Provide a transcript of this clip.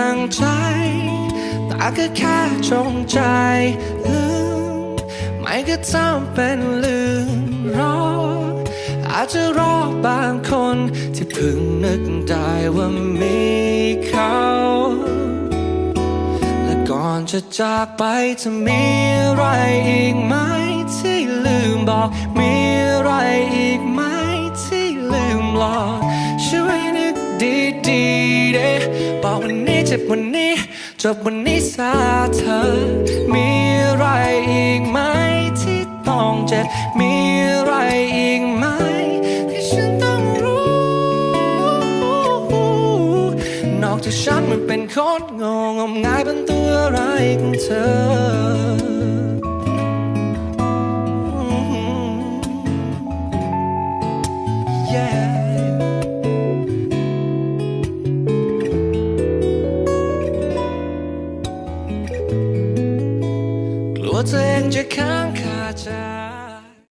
ตั้งใจ แต่ก็แค่จงใจลืม ไม่ก็ทำเป็นลืมรอ อาจจะรอบางคนที่เพิ่งนึกได้ว่ามีเขาและก่อนจะจากไปจะมีอะไรอีกไหม บอกวันนี้เจ็บวันนี้ จบวันนี้ซาเธอ มีอะไรอีกไหมที่ต้องเจ็บ มีอะไรอีกไหมที่ฉันต้องรู้ นอกจากฉันมันเป็นคนงงงมงายเป็นตัวอะไรของเธอ Yeah กลัวตัวเ